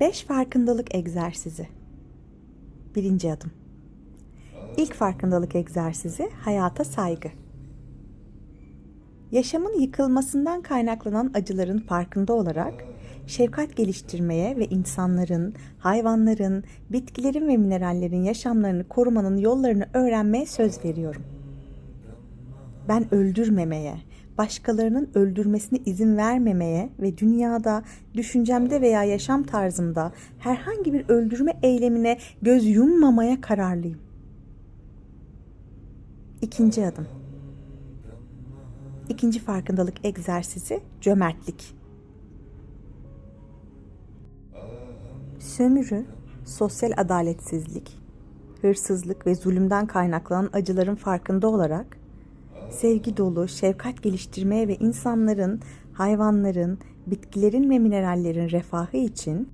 5 farkındalık egzersizi. Birinci adım. İlk farkındalık egzersizi hayata saygı. Yaşamın yıkılmasından kaynaklanan acıların farkında olarak şefkat geliştirmeye ve insanların, hayvanların, bitkilerin ve minerallerin yaşamlarını korumanın yollarını öğrenmeye söz veriyorum. Ben öldürmemeye, başkalarının öldürmesine izin vermemeye ve dünyada, düşüncemde veya yaşam tarzımda herhangi bir öldürme eylemine göz yummamaya kararlıyım. İkinci adım. İkinci farkındalık egzersizi cömertlik. Sömürü, sosyal adaletsizlik, hırsızlık ve zulümden kaynaklanan acıların farkında olarak sevgi dolu, şefkat geliştirmeye ve insanların, hayvanların, bitkilerin ve minerallerin refahı için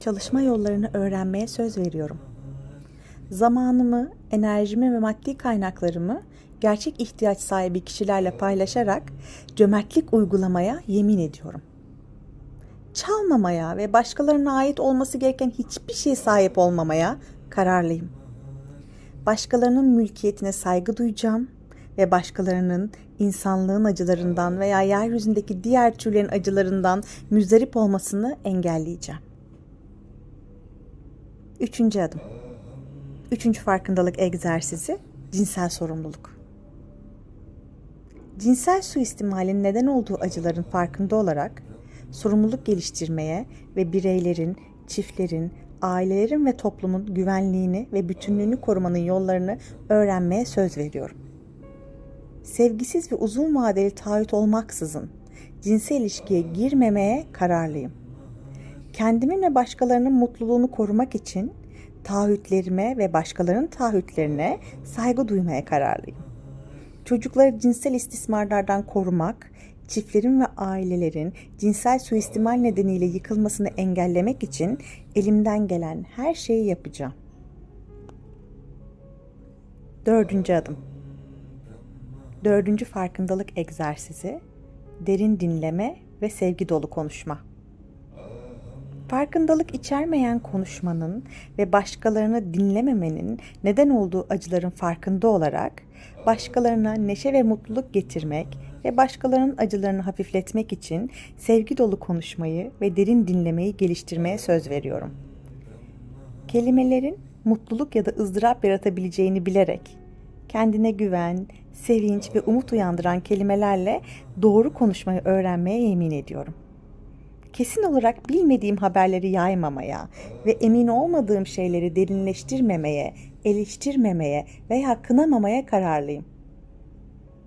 çalışma yollarını öğrenmeye söz veriyorum. Zamanımı, enerjimi ve maddi kaynaklarımı gerçek ihtiyaç sahibi kişilerle paylaşarak cömertlik uygulamaya yemin ediyorum. Çalmamaya ve başkalarına ait olması gereken hiçbir şeye sahip olmamaya kararlıyım. Başkalarının mülkiyetine saygı duyacağım ve başkalarının insanlığın acılarından veya yeryüzündeki diğer türlerin acılarından müzdarip olmasını engelleyeceğim. Üçüncü adım. Üçüncü farkındalık egzersizi cinsel sorumluluk. Cinsel suistimalin neden olduğu acıların farkında olarak sorumluluk geliştirmeye ve bireylerin, çiftlerin, ailelerin ve toplumun güvenliğini ve bütünlüğünü korumanın yollarını öğrenmeye söz veriyorum. Sevgisiz ve uzun vadeli taahhüt olmaksızın cinsel ilişkiye girmemeye kararlıyım. Kendimin ve başkalarının mutluluğunu korumak için taahhütlerime ve başkalarının taahhütlerine saygı duymaya kararlıyım. Çocukları cinsel istismarlardan korumak, çiftlerin ve ailelerin cinsel suistimal nedeniyle yıkılmasını engellemek için elimden gelen her şeyi yapacağım. Dördüncü adım. Dördüncü farkındalık egzersizi derin dinleme ve sevgi dolu konuşma. Farkındalık içermeyen konuşmanın ve başkalarını dinlememenin neden olduğu acıların farkında olarak başkalarına neşe ve mutluluk getirmek ve başkalarının acılarını hafifletmek için sevgi dolu konuşmayı ve derin dinlemeyi geliştirmeye söz veriyorum. Kelimelerin mutluluk ya da ızdırap yaratabileceğini bilerek kendine güven, sevinç ve umut uyandıran kelimelerle doğru konuşmayı öğrenmeye yemin ediyorum. Kesin olarak bilmediğim haberleri yaymamaya ve emin olmadığım şeyleri derinleştirmemeye, eleştirmemeye veya kınamamaya kararlıyım.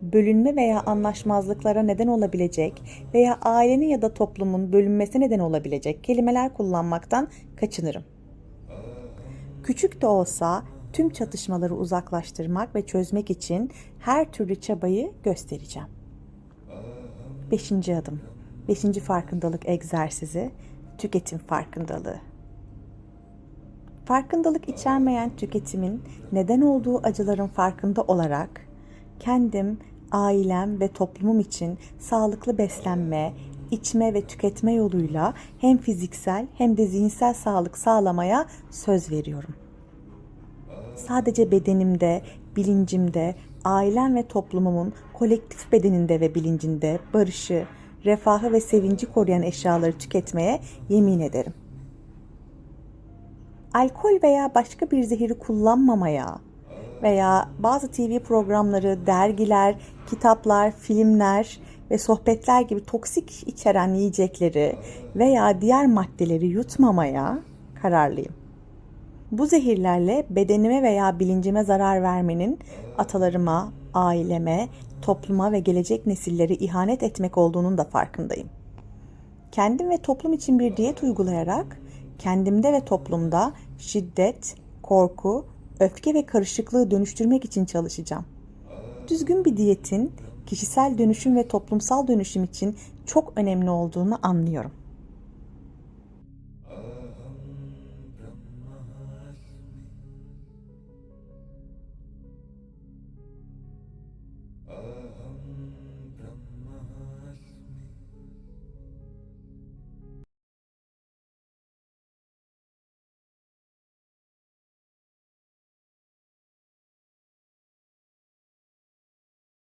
Bölünme veya anlaşmazlıklara neden olabilecek veya ailenin ya da toplumun bölünmesine neden olabilecek kelimeler kullanmaktan kaçınırım. Küçük de olsa tüm çatışmaları uzaklaştırmak ve çözmek için her türlü çabayı göstereceğim. Beşinci adım. Beşinci farkındalık egzersizi tüketim farkındalığı. Farkındalık içermeyen tüketimin neden olduğu acıların farkında olarak kendim, ailem ve toplumum için sağlıklı beslenme, içme ve tüketme yoluyla hem fiziksel hem de zihinsel sağlık sağlamaya söz veriyorum. Sadece bedenimde, bilincimde, ailem ve toplumumun kolektif bedeninde ve bilincinde barışı, refahı ve sevinci koruyan eşyaları tüketmeye yemin ederim. Alkol veya başka bir zehiri kullanmamaya veya bazı TV programları, dergiler, kitaplar, filmler ve sohbetler gibi toksik içeren yiyecekleri veya diğer maddeleri yutmamaya kararlıyım. Bu zehirlerle bedenime veya bilincime zarar vermenin atalarıma, aileme, topluma ve gelecek nesillere ihanet etmek olduğunun da farkındayım. Kendim ve toplum için bir diyet uygulayarak kendimde ve toplumda şiddet, korku, öfke ve karışıklığı dönüştürmek için çalışacağım. Düzgün bir diyetin kişisel dönüşüm ve toplumsal dönüşüm için çok önemli olduğunu anlıyorum.